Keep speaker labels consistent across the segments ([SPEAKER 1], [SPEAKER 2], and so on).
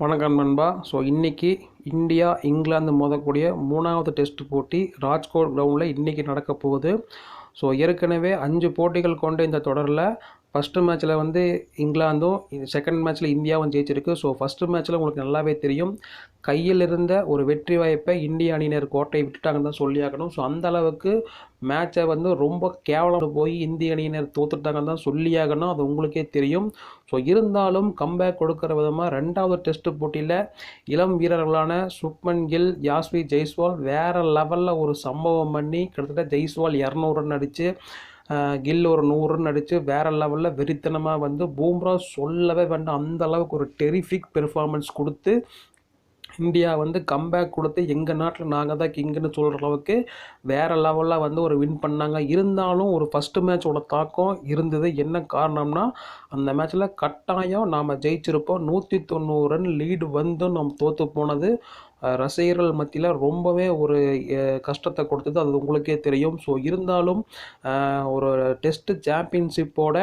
[SPEAKER 1] வணக்கம் நண்பா. ஸோ இன்றைக்கி இந்தியா இங்கிலாந்து மோதக்கூடிய மூணாவது டெஸ்ட் போட்டி ராஜ்கோட் கிரவுண்டில் இன்றைக்கி நடக்க போகுது. ஸோ ஏற்கனவே அஞ்சு போட்டிகள் கொண்ட இந்த தொடரில் ஃபஸ்ட்டு மேட்ச்சில் வந்து இங்கிலாந்தும் செகண்ட் மேட்ச்சில் இந்தியாவும் ஜெயிச்சிருக்கு. ஸோ ஃபஸ்ட்டு மேட்ச்சில் உங்களுக்கு நல்லாவே தெரியும். கையில் இருந்த ஒரு வெற்றி வாய்ப்பை இந்திய அணியினர் கோட்டையை விட்டுட்டாங்கன்னு தான் சொல்லியாகணும் ஸோ அந்த அளவுக்கு மேட்சை வந்து ரொம்ப கேவலம் போய் இந்திய அணியினர் தோத்துட்டாங்கன்னு தான் சொல்லியாகணும் அது உங்களுக்கே தெரியும். ஸோ இருந்தாலும் கம்பேக் கொடுக்குற விதமாக ரெண்டாவது டெஸ்ட் போட்டியில் இளம் வீரர்களான சுப்மன் கில் யாஸ்வி ஜெய்ஸ்வால் வேறு லெவலில் ஒரு சம்பவம் பண்ணி கிட்டத்தட்ட ஜெய்ஸ்வால் இரநூறு ரன் அடித்து கில் ஒரு நூறுன்னு அடித்து வேறு லெவலில் வெறித்தனமாக வந்து பூம்ரா சொல்லவே வேண்டாம். அந்த அளவுக்கு ஒரு டெரிஃபிக் பெர்ஃபார்மன்ஸ் கொடுத்து இந்தியா வந்து கம்பேக் கொடுத்து எங்கள் நாட்டில் நாங்கள் தான் கிங்குன்னு சொல்கிற அளவுக்கு வேறு லெவலில் வந்து ஒரு வின் பண்ணாங்க. இருந்தாலும் ஒரு ஃபஸ்ட்டு மேட்சோட தாக்கம் இருந்தது. என்ன காரணம்னா அந்த மேட்ச்சில் கட்டாயம் நாம் ஜெயிச்சிருப்போம். நூற்றி தொண்ணூறு ரன் லீடு வந்தும் நம்ம தோற்று போனது. ரசிகர்கள் மத்தியில் ரொம்பவே ஒரு கஷ்டத்தை கொடுத்தது. அது உங்களுக்கே தெரியும். ஸோ இருந்தாலும் ஒரு டெஸ்ட்டு சாம்பியன்ஷிப்போட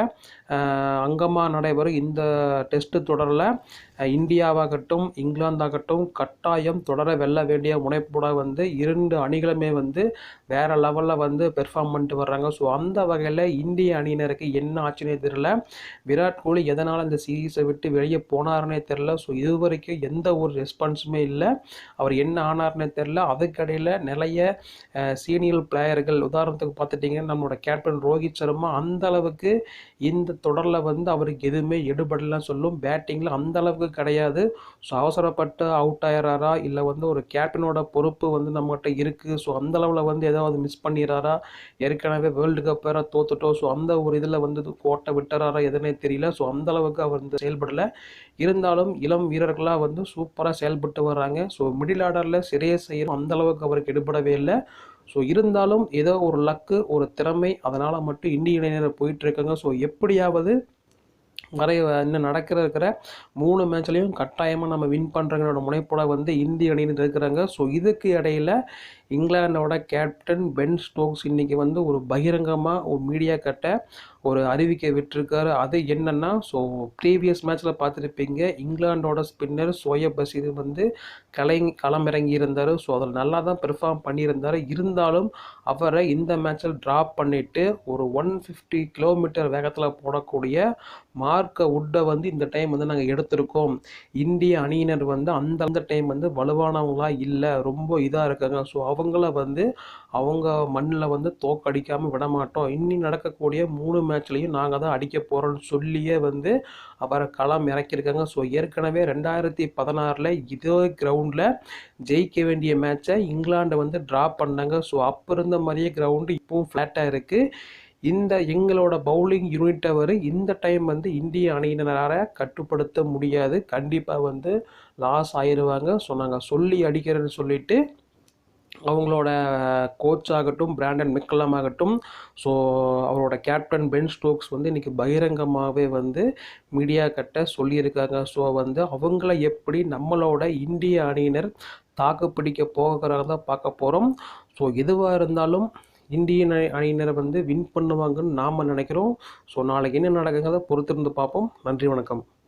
[SPEAKER 1] அங்கமாக நடைபெறும் இந்த டெஸ்ட்டு தொடரில் இந்தியாவாகட்டும் இங்கிலாந்தாகட்டும் கட்டாயம் தொடர வெல்ல வேண்டிய முனைப்போட வந்து இரண்டு அணிகளுமே வந்து வேறு லெவலில் வந்து பெர்ஃபார்ம் பண்ணிட்டு வர்றாங்க. ஸோ அந்த வகையில் இந்திய அணியினருக்கு என்ன ஆச்சுன்னே தெரில விராட் கோலி எதனால் இந்த சீரீஸை விட்டு வெளியே போனாருன்னே தெரில ஸோ இது வரைக்கும் எந்த ஒரு ரெஸ்பான்ஸுமே இல்லை. அவர் என்ன ஆனார்னு தெரில அதுக்கடையில் நிறைய சீனியர் பிளேயர்கள் உதாரணத்துக்கு பார்த்துட்டிங்கன்னா நம்மளோட கேப்டன் ரோஹித் சர்மா அந்த அளவுக்கு இந்த தொடரில் வந்து அவருக்கு எதுவுமே எடுபடலாம் சொல்லும். பேட்டிங்கில் அந்த அளவுக்கு கிடையாது. ஸோ அவசரப்பட்டு அவுட் ஆயிடுறாரா இல்லை வந்து ஒரு கேப்டனோட பொறுப்பு வந்து நம்மகிட்ட இருக்குது ஸோ அந்த அளவில் வந்து ஏதாவது மிஸ் பண்ணிடுறாரா? ஏற்கனவே வேர்ல்டு கப் வேற தோத்துட்டோம். ஸோ அந்த ஒரு இதில் வந்து கோட்டை விட்டுறாரா? எதுனே தெரியல. ஸோ அந்த அளவுக்கு அவர் வந்து செயல்படலை. இருந்தாலும் இளம் வீரர்களாக வந்து சூப்பராக செயல்பட்டு வர்றாங்க. ஸோ மிடில் ஆர்டரில் சிறைய செய்யணும். அந்த அளவுக்கு அவருக்கு எடுபடவே இல்லை. ஸோ இருந்தாலும் ஏதோ ஒரு லக்கு ஒரு திறமை அதனால் மட்டும் இந்திய இளைஞர் போயிட்டுருக்காங்க. ஸோ எப்படியாவது வரை இன்னும் நடக்கிற இருக்கிற மூணு மேட்ச்லேயும் கட்டாயமாக நம்ம வின் பண்ணுறங்களோட முனைப்போட வந்து இந்திய அணியினர் இருக்கிறாங்க. ஸோ இதுக்கு இடையில் இங்கிலாண்டோட கேப்டன் பென் ஸ்டோக்ஸ் இன்றைக்கி வந்து ஒரு பகிரங்கமாக ஒரு மீடியா கட்ட ஒரு அறிவிக்கை விட்டுருக்காரு. அது என்னென்னா ஸோ ப்ரீவியஸ் மேட்ச்சில் பார்த்துருப்பீங்க இங்கிலாண்டோட ஸ்பின்னர் சோயப் பசீர் வந்து கலை களமிறங்கி இருந்தார். ஸோ அதில் நல்லா தான் பெர்ஃபார்ம் பண்ணியிருந்தார். இருந்தாலும் அவரை இந்த மேட்ச்சில் ட்ராப் பண்ணிவிட்டு ஒரு ஒன் ஃபிஃப்டி கிலோமீட்டர் வேகத்தில் போடக்கூடிய மார்க்க உட்டை வந்து இந்த டைம் வந்து நாங்கள் எடுத்திருக்கோம். இந்திய அணியினர் வந்து அந்த அந்த டைம் வந்து வலுவானவங்களாக இல்லை ரொம்ப இதாக இருக்காங்க. ஸோ அவங்கள வந்து அவங்க மண்ணில் வந்து தோக்கடிக்காமல் விட மாட்டோம் இன்னி நடக்கக்கூடிய மூணு மேட்ச்லேயும் நாங்கள் தான் அடிக்க போகிறோம்னு சொல்லியே வந்து அவரை களம் இறக்கியிருக்காங்க. ஸோ ஏற்கனவே ரெண்டாயிரத்தி பதினாறில் இதே கிரவுண்டில் ஜெயிக்க வேண்டிய மேட்சை இங்கிலாண்டை வந்து ட்ரா பண்ணாங்க. ஸோ அப்போ இருந்த மாதிரியே கிரவுண்டு இப்போவும் ஃப்ளாட்டாக இருக்குது இந்த எங்களோட பவுலிங் யூனிட்டை வரை இந்த டைம் வந்து இந்திய அணியினரால் கட்டுப்படுத்த முடியாது. கண்டிப்பாக வந்து லாஸ் ஆயிடுவாங்க ஸோ நாங்கள் சொல்லி அடிக்கிறேன்னு சொல்லிவிட்டு அவங்களோட கோச் ஆகட்டும் பிராண்டன் மெக்கலாம் ஆகட்டும் ஸோ அவரோட கேப்டன் பென் ஸ்டோக்ஸ் வந்து இன்றைக்கி பகிரங்கமாகவே வந்து மீடியா கட்ட சொல்லியிருக்காங்க. ஸோ வந்து அவங்கள எப்படி நம்மளோட இந்திய அணியினர் தாக்கு பிடிக்க போகிறாங்க தான் பார்க்க போகிறோம் ஸோ எதுவாக இருந்தாலும் இந்தியன் அணியினரை வந்து வின் பண்ணுவாங்கன்னு நாம் நினைக்கிறோம். ஸோ நாளைக்கு என்ன நடக்குங்கிறத பொறுத்திருந்து பார்ப்போம். நன்றி வணக்கம்.